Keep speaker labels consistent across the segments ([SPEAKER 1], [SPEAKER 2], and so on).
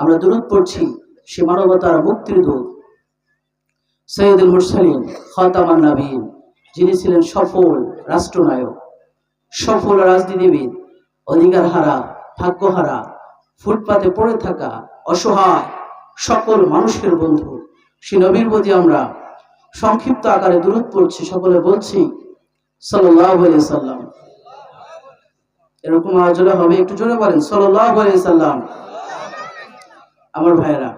[SPEAKER 1] আমরা দূরত পড়ছি, সে মানবতার মুক্তির দূত, সৈয়দুল মুরসালিন, খতামান নবীন যিনি ছিলেন সফল রাষ্ট্রনায়ক, সফল রাজনীতিবিদ অধিকার হারা ভাগ্যহারা, ফুটপাতে পড়ে থাকা অসহায় সকল মানুষের বন্ধু, সে নবীর প্রতি আমরা সংক্ষিপ্ত আকারে দূরত পড়ছি, সকলে বলছি সাল্লাহ সাল্লাম। এরকম আলোচনা হবে, একটু জোরে বলেন সাল্লাহ সাল্লাম। আমার ভাইয়েরা।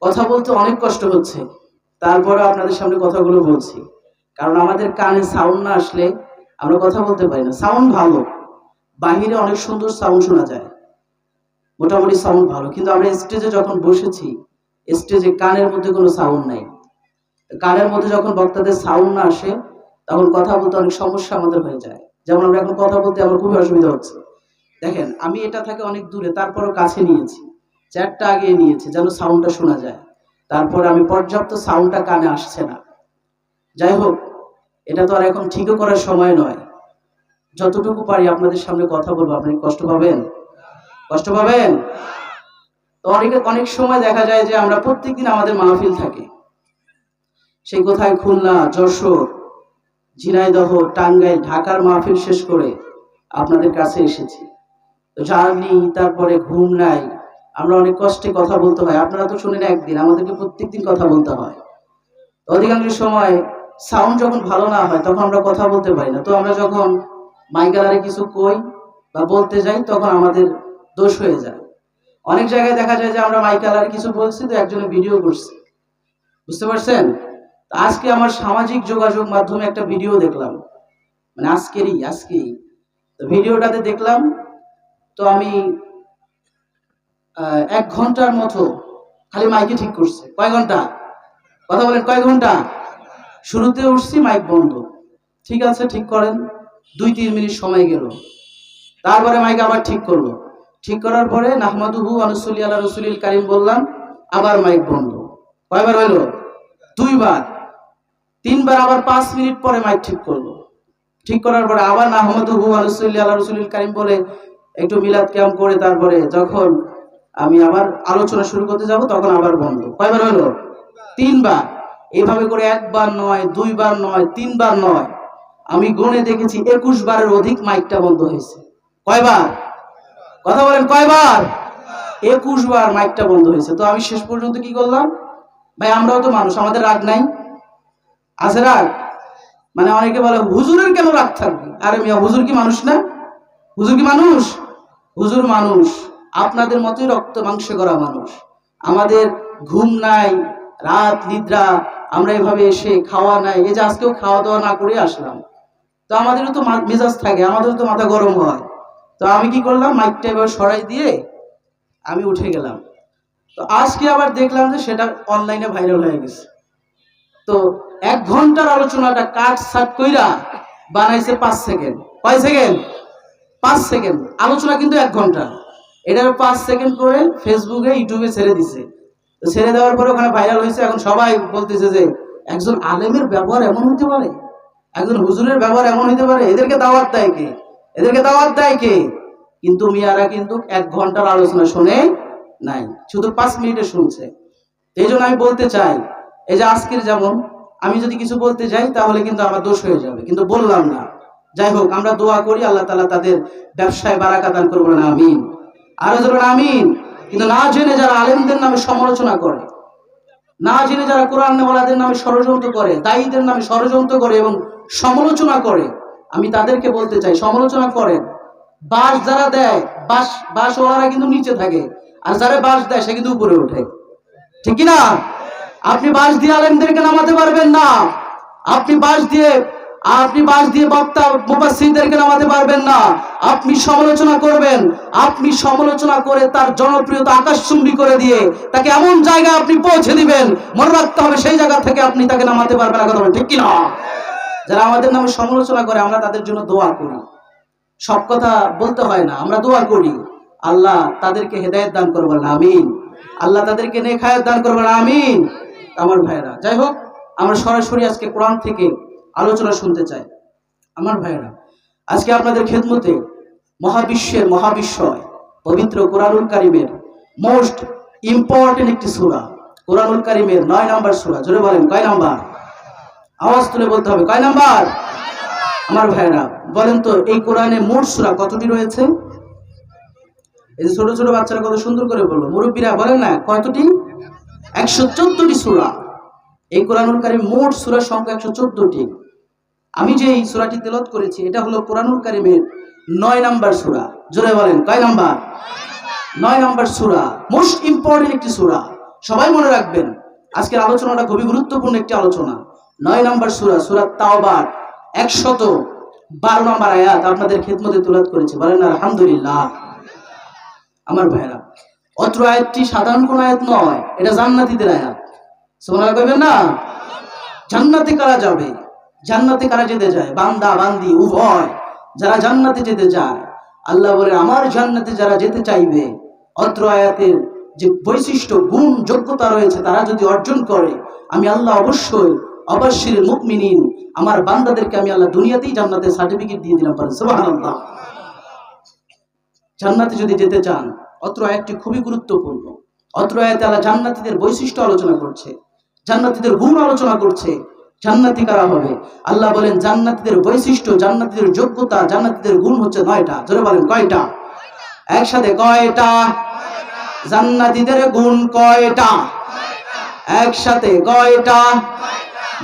[SPEAKER 1] কথা বলতে অনেক কষ্ট হচ্ছে। তারপরে আপনাদের সামনে কথাগুলো বলছি। কারণ আমাদের কানে সাউন্ড না আসলে আমরা কথা বলতে পারি না। সাউন্ড ভালো। বাহিরে অনেক সুন্দর সাউন্ড শোনা যায়। মোটামুটি সাউন্ড ভালো। কিন্তু আমরা স্টেজে যখন বসেছি স্টেজে কানের মধ্যে কোনো সাউন্ড নাই। কানের মধ্যে যখন বক্তাদের সাউন্ড না আসে, তখন কথা বলতে অনেক সমস্যা আমাদের হয়ে যায়। যেমন আমরা এখন কথা বলতে আমার খুবই অসুবিধা হচ্ছে। দেখেন, আমি এটা থেকে অনেক দূরে, তারপরও কাছে নিয়েছি। চ্যাটটা আগিয়ে নিয়েছে, যেন সাউন্ডটা শোনা যায়। তারপর আমি পর্যাপ্ত সাউন্ডটা কানে আসছে না। যাই হোক, এটা তো আর এখন ঠিকও করার সময় নয়। যতটুকু পারি আপনাদের সামনে কথা বলব, আপনি কষ্ট পাবেন? কষ্ট পাবেন? তো অনেক অনেক সময় দেখা যায় যে আমরা প্রত্যেকদিন আমাদের মাহফিল থাকে। সেই কোথায় খুলনা, যশোর, ঝিনাইদহ, টাঙ্গাইল, ঢাকার মাহফিল শেষ করে আপনাদের কাছে এসেছি। জার্নি, তারপরে ঘুম নাই আমরা অনেক কষ্টে কথা বলতে হয়। আপনারা তো শুনেন একদিন, আমাদেরকে প্রত্যেকদিন কথা বলতে হয়। অধিকাংশ সময় সাউন্ড যখন ভালো না হয়, তখন আমরা কথা বলতে পারি না। তো আমরা যখন মাইকালারে কিছু কই বা বলতে যাই, তখন আমাদের দোষ হয়ে যায়। অনেক জায়গায় দেখা যায় যে আমরা মাইকালারে কিছু বলছি, তো একজনে ভিডিও করছি। বুঝতে পারছেন? আজকে আমার সামাজিক যোগাযোগ মাধ্যমে একটা ভিডিও দেখলাম। মানে আজকেরই, আজকেই। তো ভিডিওটাতে দেখলাম, তো আমি এক ঘণ্টার মতো খালি মাইকে ঠিক করছে। কয় ঘণ্টা? কথা বলেন, কয় ঘণ্টা? শুরুতে উঠছি, মাইক বন্ধ। ঠিক আছে, ঠিক করেন। দুই তিন মিনিট সময় গেল। তারপরে মাইক আবার ঠিক করল। ঠিক করার পরে নাহমাদুহু আনুসুলি আল্লাহ রসুলিল কারিম বললাম, আবার মাইক বন্ধ। কয়বার হইল? দুইবার। তিনবার আবার পাঁচ মিনিট পরে মাইক ঠিক করল। ঠিক করার পরে আবার নাহমাদুহু আনুসুলি আল্লাহ রসুলিল কারিম বলে একটু মিলাদ ক্যাম্প করে তারপরে যখন আমি আবার আলোচনা শুরু করতে যাব, তখন আবার বন্ধ। কয়বার হলো? তিনবার। এভাবে করে একবার নয়, দুইবার নয়, তিনবার নয়। আমি গণে দেখেছি একুশ বারের অধিক মাইকটা বন্ধ হয়েছে। কয়বার? কথা বলেন, কয়বার? একুশ বার মাইকটা বন্ধ হয়েছে। তো আমি শেষ পর্যন্ত কি করলাম? ভাই, আমরাও তো মানুষ, আমাদের রাগ নাই। আছে রাগ? মানে অনেকে বলে, হুজুরের কেন রাগ থাকবে? আরে মিয়া, হুজুর কি মানুষ না? হুজুর কি মানুষ? হুজুর মানুষ। আপনাদের মতোই রক্ত মাংস করা মানুষ। আমাদের ঘুম নাই, রাত নিদ্রা, আমরা এভাবে এসে খাওয়া নাই। এই যে আজকেও খাওয়া দাওয়া না করে আসলাম। তো আমাদেরও তো মেজাজ থাকে, আমাদেরও তো মাথা গরম হয়। তো আমি কি করলাম? মাইকটা এবার সরাই দিয়ে আমি উঠে গেলাম। তো আজকে আবার দেখলাম যে সেটা অনলাইনে ভাইরাল হয়ে গেছে। তো এক ঘণ্টার আলোচনাটা কাট সাট কইরা বানাইছে পাঁচ সেকেন্ড কয় সেকেন্ড পাঁচ সেকেন্ড আলোচনা কিন্তু এক ঘণ্টা। এটার পাঁচ সেকেন্ড করে ফেসবুকে ইউটিউবে ছেড়ে দিছে। ছেড়ে দেওয়ার পরে ওখানে ভাইরাল হয়েছে। এখন সবাই বলতেছে যে, একজন আলেমের ব্যবহার এমন হতে পারে? একজন হুজুরের ব্যবহার এমন হতে পারে? এদেরকে দাওয়াত দেয় কে? এদেরকে দাওয়াত দেয় কে? কিন্তু মিয়ারা কিন্তু এক ঘণ্টার আলোচনা শুনে নাই। শুধু পাঁচ মিনিটে শুনছে। এই জন্য আমি বলতে চাই, এই যে আজকের যেমন, আমি যদি কিছু বলতে যাই, তাহলে কিন্তু আমার দোষ হয়ে যাবে। কিন্তু বললাম না। যাই হোক, আমরা দোয়া করি, আল্লাহ তালা তাদের ব্যবসায় বারাকা দান করব না আমিন। আরও ধরুন আমিন। কিন্তু না জেনে যারা আলেমদের নামে সমালোচনা করে, না জেনে যারা কোরআন নেওয়ালাদের নামে ষড়যন্ত্র করে, দায়ীদের নামে ষড়যন্ত্র করে এবং সমালোচনা করে, আমি তাদেরকে বলতে চাই, সমালোচনা করেন। বাস যারা দেয় বাস বাস ওরা কিন্তু নিচে থাকে, আর যারা বাস দেয়, সে কিন্তু উপরে ওঠে। ঠিক না আপনি বাস দিয়ে আলেমদেরকে নামাতে পারবেন না। আপনি বাস দিয়ে আপনি বাস দিয়ে বক্তা মুফাসসিরদেরকে নামাতে পারবেন না? আপনি সমালোচনা করবেন। আপনি সমালোচনা করে তার জনপ্রিয়তা আকাশচুম্বী করে দিয়ে তাকে এমন জায়গায় আপনি পৌঁছে দিবেন। মনে রাখতে হবে সেই জায়গা থেকে আপনি তাকে নামাতে পারবেন না কথা ঠিক কি না যারা আমাদের নামে সমালোচনা করে, আমরা তাদের জন্য দোয়া করি। সব কথা বলতে হয় না, আমরা দোয়া করি। আল্লাহ তাদেরকে হেদায়েত দান করবেন আমিন। আল্লাহ তাদেরকে নেখায়াত দান করবেন আমিন। আমার ভাইরা যাই হোক, আমরা সরাসরি আজকে কোরআন থেকে আলোচনা শুনতে চাই। আমার ভাইয়েরা, আজকে আপনাদের খেদমতে মহাবিশ্বের মহাবিশ্বয় পবিত্র কোরআনুল কারিমের মোস্ট ইম্পর্টেন্ট একটি সুরা, কোরআনুল কারিমের নয় নাম্বার সূরা, জোরে বলেন, কয় নাম্বার? আওয়াজ তুলে বলতে হবে, কয় নাম্বার? আমার ভাইরা বলেন তো, এই কোরআনে মোট সুরা কতটি রয়েছে? এই যে ছোট ছোট বাচ্চারা কত সুন্দর করে বলল, মুরব্বীরা বলেন না, কতটি? একশো চোদ্দটি সুরা। এই কোরআনুল কারিম মোট সূরার সংখ্যা একশো চোদ্দটি। আমি যে এই সূরাটি তেলত করেছি, এটা হলো কোরআনুল কারিমের নয় নাম্বার সূরা। জোরে বলেন, কয় নাম্বার? নয় নাম্বার সূরা মোস্ট ইম্পর্টেন্ট একটি সূরা। সবাই মনে রাখবেন, আজকের আলোচনাটা খুবই গুরুত্বপূর্ণ একটি আলোচনা। নয় নাম্বার সূরা সূরা তাওবার একশত বারো নাম্বার আয়াত আপনাদের খেদমতে তুলাত করেছে। বলেন, আলহামদুলিল্লাহ। আমার ভাইরা অত্র আয়াতটি সাধারণ কোন আয়াত নয়, এটা জান্নাতিদের আয়াত। সোনা কইবেন না? জান্নাতে কারা যাবে? জান্নাতে কারা যেতে যায় বান্দা, বান্দি, উভয়। যারা জান্নাতে যেতে চায়। আল্লাহ বলে, আমার জান্নাতে যারা যেতে চাইবে, অত্র আয়াতের যে বৈশিষ্ট্য, গুণ, যোগ্যতা রয়েছে, তারা যদি অর্জন করে, আমি আল্লাহ অবশ্যই অবশ্যই মুকমিনিন আমার বান্দাদেরকে আমি আল্লাহ দুনিয়াতেই জান্নাতের সার্টিফিকেট দিয়ে দিলাম। পারে সুবহানাল্লাহ। জান্নাতে যদি যেতে চান, অত্র আয়াতটি খুবই গুরুত্বপূর্ণ। অত্র আয়াতে আল্লাহ জান্নাতীদের বৈশিষ্ট্য আলোচনা করছে, জান্নাতীদের গুণ আলোচনা করছে জান্নাতি কারা হবে। আল্লাহ বলেন, জান্নাতীদের বৈশিষ্ট্য, জান্নাতীদের যোগ্যতা, জান্নাতীদের গুণ হচ্ছে নয়টা। জোরে বলেন, কয়টা? একসাথে কয়টা? জান্নাতীদের গুণ কয়টা? একসাথে কয়টা?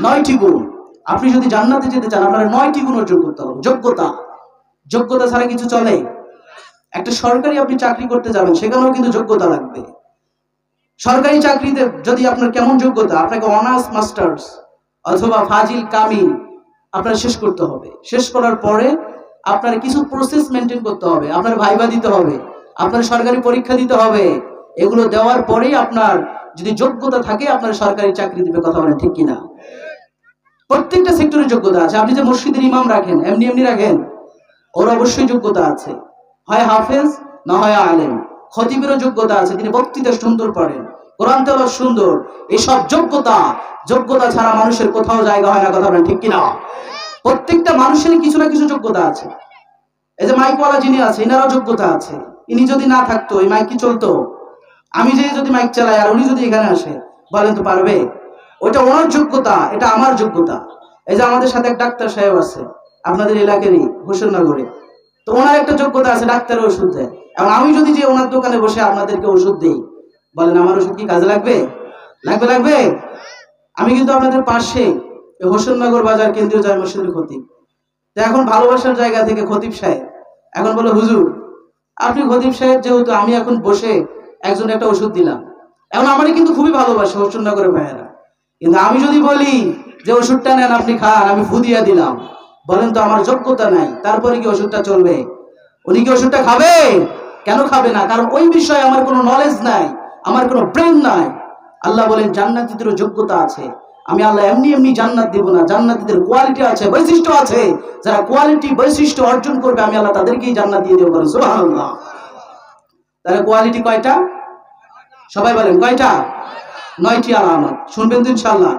[SPEAKER 1] নয়টি গুণ। আপনি যদি জান্নাতে যেতে চান, আপনার নয়টি গুণ অর্জন করতে হবে। যোগ্যতা। যোগ্যতা ছাড়া কিছু চলে? একটা সরকারি আপনি চাকরি করতে যাবেন, সেখানেও কিন্তু যোগ্যতা লাগবে। সরকারি চাকরিতে যদি আপনার কেমন যোগ্যতা, আপনাকে অনার্স মাস্টার্স অথবা ফাজিল কামিল, আপনার শেষ করতে হবে। শেষ করার পরে আপনার কিছু প্রসেস মেনটেন করতে হবে। আপনার ভাইবা দিতে হবে, আপনার সরকারি পরীক্ষা দিতে হবে। এগুলো দেওয়ার পরেই আপনার যদি যোগ্যতা থাকে, আপনার সরকারি চাকরি দিবে, কথা বলেন ঠিক কিনা? প্রত্যেকটা সেক্টরের যোগ্যতা আছে। আপনি যে মসজিদের ইমাম রাখেন, এমনি এমনি রাখেন, ওর অবশ্যই যোগ্যতা আছে। হয় হাফেজ, না হয় আলেম। খতিবেরও যোগ্যতা আছে, তিনি বক্তৃতা সুন্দর পড়েন। কোরআন তেলাওয়াত সুন্দর। এসব যোগ্যতা যোগ্যতা ছাড়া মানুষের কোথাও জায়গা হয় না, কথা বলেন ঠিক কিনা? প্রত্যেকটা মানুষের কিছু না কিছু যোগ্যতা আছে। এই যে মাইকওয়ালা যিনি আছে এনারও যোগ্যতা আছে। ইনি যদি না থাকতো, এই মাইক কি চলতো? আমি যে যদি মাইক চালাই আর উনি যদি এখানে আসে, বলেন তো পারবে? ওটা ওনার যোগ্যতা, এটা আমার যোগ্যতা। এই যে আমাদের সাথে এক ডাক্তার সাহেব আছে, আপনাদের এলাকারই, হোসেননগরে। তো ওনার একটা যোগ্যতা আছে, ডাক্তারের ওষুধ দেয়। এবং আমি যদি যে ওনার দোকানে বসে আপনাদেরকে ওষুধ দিই বলেন, আমার ওষুধ কি কাজে লাগবে? লাগবে লাগবে? আমি কিন্তু আপনাদের পাশে এই হোসেননগর বাজার কেন্দ্রীয় জামে মসজিদের খতিব এখন ভালোবাসার জায়গা থেকে খতিব সাহেব। এখন বলে, হুজুর, আপনি খতিব সাহেব, যেহেতু আমি এখন বসে একজন একটা ওষুধ দিলাম। এখন আমারই কিন্তু খুবই ভালোবাসে হোসেননগরের ভাইয়েরা। কিন্তু আমি যদি বলি যে, ওষুধটা নেন, আপনি খান, আমি ফুদিয়া দিলাম। বলেন, তো আমার যোগ্যতা নাই, তারপরে কি ওষুধটা চলবে? উনি কি ওষুধটা খাবে? কেন খাবে না? কারণ ওই বিষয়ে আমার কোনো নলেজ নাই। আমার কোনো প্রেম নাই। আল্লাহ বলেন, জান্নাতিদেরও যোগ্যতা আছে। আমি আল্লাহ এমনি এমনি জান্নাত দেব না। জান্নাতিদের কোয়ালিটি আছে, বৈশিষ্ট্য আছে। যারা কোয়ালিটি বৈশিষ্ট্য অর্জন করবে, আমি আল্লাহ তাদেরকেই জান্নাত দিয়ে দেবো সুবহানাল্লাহ। তাহলে কোয়ালিটি কয়টা? সবাই বলেন, কয়টা? নয়টি আলামত। শুনবেন তো ইনশাআল্লাহ।